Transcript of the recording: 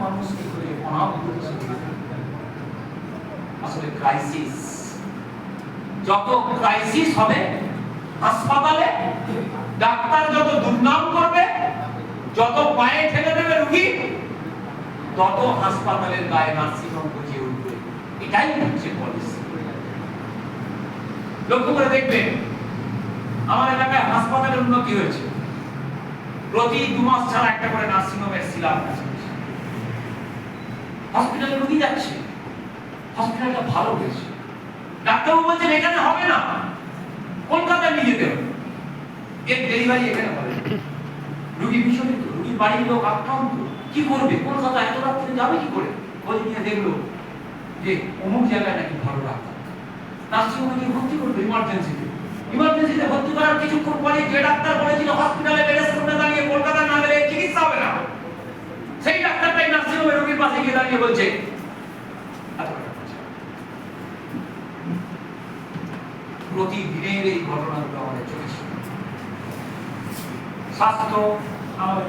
মনস্কি করে? প্রণাম করছে আসলে ক্রাইসিস যত ক্রাইসিস হবে, হাসপাতালে ডাক্তার যত দুর্নাম করবে, যত পায়ে ঠেলে দেবে রুগী, তত হাসপাতালের গায়ে নার্সিংহোম বুঝিয়ে উঠবে। এটাই হচ্ছে পলিসি লক্ষ্য করে দেখবেন, আমার এলাকায় হাসপাতালের উন্নতি হয়েছে। প্রতি দু মাস ছাড়া একটা করে নার্সিংহোমের সিলাব হসপিটালে রুগী যাচ্ছে। হসপিটালটা ভালো হয়েছে। ডাক্তারবাবু বলছেন, এখানে হবে না। কলকাতায় নিয়ে যেতে হবে। এর ডেলিভারি এখানে হবে। রুগী বিচলিত, রুগীর বাড়ির লোক আক্রান্ত। কি করবে? কলকাতা এত রাত্রে যাবে কি করে? খোঁজ নিয়ে দেখল যে অমুক জায়গায় নাকি ভালো ডাক্তার। নার্সিংহোমে গিয়ে ভর্তি করবে ইমার্জেন্সিতে ইমার্জেন্সিতে ভর্তি করার কিছুক্ষণ পরে যে ডাক্তার বলেছিল, হসপিটালে বেডের সামনে দাঁড়িয়ে কলকাতা না গেলে চিকিৎসা হবে না সেই ডাক্তারটাই রোগীর দাঁড়িয়ে বলছে। প্রতিদিনের এই ঘটনাগুলো আমাদের চলেছে। স্বাস্থ্য আমাদের